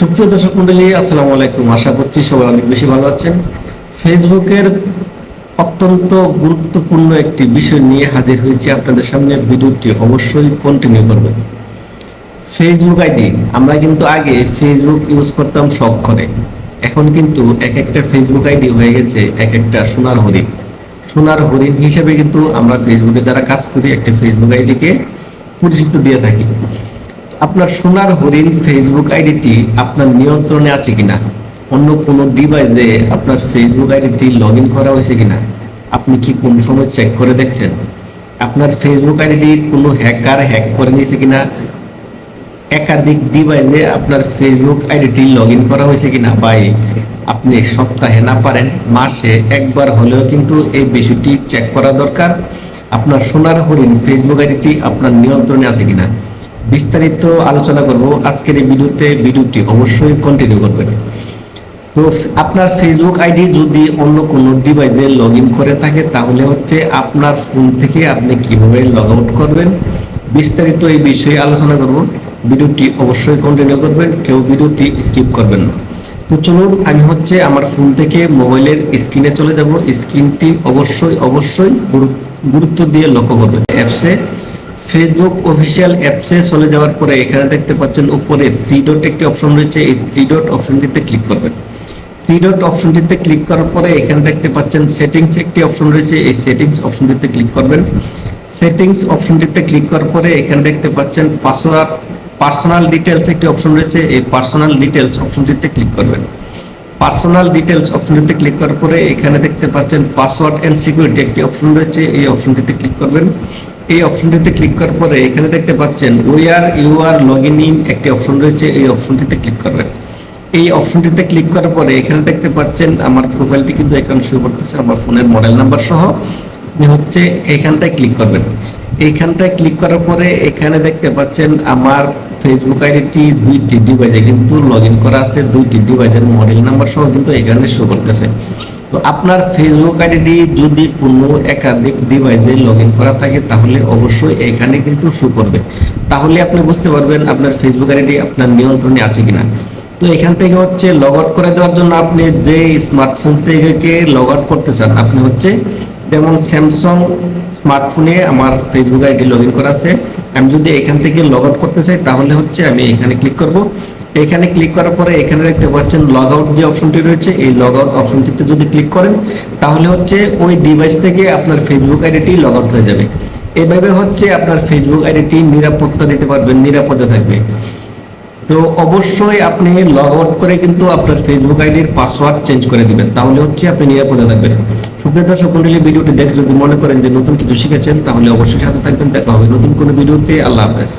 সুপ্রিয় দর্শক মন্ডলী, আসসালামু আলাইকুম। আশা করছি সবাই অনেক বেশি ভালো আছেন। ফেসবুকের অত্যন্ত গুরুত্বপূর্ণ একটি বিষয় নিয়ে হাজির হয়েছি আপনাদের সামনে। ভিডিওটি অবশ্যই কন্টিনিউ করবেন। ফেসবুক আইডি, আমরা কিন্তু আগে ফেসবুক ইউজ করতাম শখ করে এখন কিন্তু এক একটা ফেসবুক আইডি হয়ে গেছে এক একটা সোনার হরিণ। সোনার হরিণ হিসেবে কিন্তু আমরা ফেসবুকে যারা কাজ করি, একটা ফেসবুক আইডিকে পরিচিত দিয়ে থাকি। আপনার সোনার হরিণ ফেসবুক আইডিটি আপনার নিয়ন্ত্রণে আছে কিনা? অন্য কোনো ডিভাইসে আপনার ফেসবুক আইডিটি লগ ইন করা হয়েছে কিনা? আপনি কি কোন সময় চেক করে দেখছেন? আপনার ফেসবুক আইডিটি কোনো হ্যাকার হ্যাক করে নিয়েছে কিনা? একাধিক ডিভাইসে আপনার ফেসবুক আইডিটি লগ ইন করা হয়েছে কিনা? বা আপনি সপ্তাহে না পারেন, মাসে একবার হলেও কিন্তু এই বিষয়টি চেক করা দরকার। আপনার সোনার হরিণ ফেসবুক আইডিটি আপনার নিয়ন্ত্রণে আছে কিনা? বিস্তারিত আলোচনা করব। আজকের এই ভিডিওতে ভিডিওটি অবশ্যই কন্টিনিউ করবেন। তো আপনার ফেসবুক আইডি যদি অন্য কোনো ডিভাইসে লগ করে থাকে, তাহলে হচ্ছে আপনার ফোন থেকে আপনি কীভাবে লগ আউট করবেন? বিস্তারিত এই বিষয়ে আলোচনা করব। ভিডিওটি অবশ্যই কন্টিনিউ করবেন, কেউ ভিডিওটি স্কিপ করবেন না। তো চলুন, আমি হচ্ছে আমার ফোন থেকে মোবাইলের স্ক্রিনে চলে যাব। স্ক্রিনটি অবশ্যই অবশ্যই গুরুত্ব দিয়ে লক্ষ্য করবেন। অ্যাপসে ফেসবুক অফিসিয়াল অ্যাপসে চলে যাওয়ার পরে এখানে দেখতে পাচ্ছেন উপরে থ্রি ডট একটি অপশন রয়েছে। এই থ্রি ডট অপশনটিতে ক্লিক করবেন। থ্রি ডট অপশনটিতে ক্লিক করার পরে এখানে দেখতে পাচ্ছেন সেটিংস একটি অপশন রয়েছে। এই সেটিংস অপশনটিতে ক্লিক করবেন। সেটিংস অপশনটিতে ক্লিক করার পরে এখানে দেখতে পাচ্ছেন পাসওয়ার্ড পার্সোনাল ডিটেলস একটি অপশন রয়েছে। এই পার্সোনাল ডিটেলস অপশনটিতে ক্লিক করবেন। পার্সোনাল ডিটেলস অপশনটিতে ক্লিক করার পরে এখানে দেখতে পাচ্ছেন পাসওয়ার্ড অ্যান্ড সিকিউরিটি একটি অপশন রয়েছে। এই অপশনটিতে ক্লিক করবেন। এই অপশনটিতে ক্লিক করার পরে এখানে দেখতে পাচ্ছেন we are you are log in in একটি অপশন রয়েছে, এই অপশনটিতে ক্লিক করবেন। এই অপশনটিতে ক্লিক করার পরে এখানে দেখতে পাচ্ছেন, আমার প্রোফাইলটি কিন্তু এখানে শুরু করতেছে, আমার ফোনের মডেল নাম্বার সহ। আপনি হচ্ছে এইখানটায় ক্লিক করবেন। এইখানটায় ক্লিক করার পরে এখানে দেখতে পাচ্ছেন, আমার ফেসবুক আইডিটি দুইটি ডিভাইসে কিন্তু লগ করা আছে, দুইটি ডিভাইসের মডেল নাম্বার সহ কিন্তু এখানে শো করতেছে। তো আপনার ফেসবুক আইডি যদি কোনো একাধিক ডিভাইসে লগ করা থাকে, তাহলে অবশ্যই এখানে কিন্তু শো করবে। তাহলে আপনি বুঝতে পারবেন আপনার ফেসবুক আইডি আপনার নিয়ন্ত্রণে আছে কিনা। তো এখান থেকে হচ্ছে লগ আউট করে দেওয়ার জন্য আপনি যে স্মার্টফোন থেকে লগ আউট করতে চান, আপনি হচ্ছে যেমন স্যামসাং স্মার্টফোনে আমার ফেসবুক আইডি লগ করা আছে। আমি যদি এখান থেকে লগ আউট করতে চাই, তাহলে হচ্ছে আমি এখানে ক্লিক করব। এখানে ক্লিক করার পরে এখানে দেখতে পাচ্ছেন লগ আউট যে অপশনটি রয়েছে, এই লগ আউট অপশনটিতে যদি ক্লিক করেন, তাহলে হচ্ছে ওই ডিভাইস থেকে আপনার ফেসবুক আইডিটি লগ আউট হয়ে যাবে। এভাবে হচ্ছে আপনার ফেসবুক আইডিটি নিরাপত্তা দিতে পারবেন, নিরাপদে থাকবে। তো অবশ্যই আপনি লগ আউট করে কিন্তু আপনার ফেসবুক আইডির পাসওয়ার্ড চেঞ্জ করে দিবেন, তাহলে হচ্ছে আপনি নিরাপদে থাকবেন। সুপ্রিয় দর্শক মন্ডলী, ভিডিওটি দেখে যদি মনে করেন যে নতুন কিছু শিখেছেন, তাহলে অবশ্যই সাথে থাকবেন, দেখা হবে নতুন কোনো ভিডিওতে। আল্লাহ হাফেজ।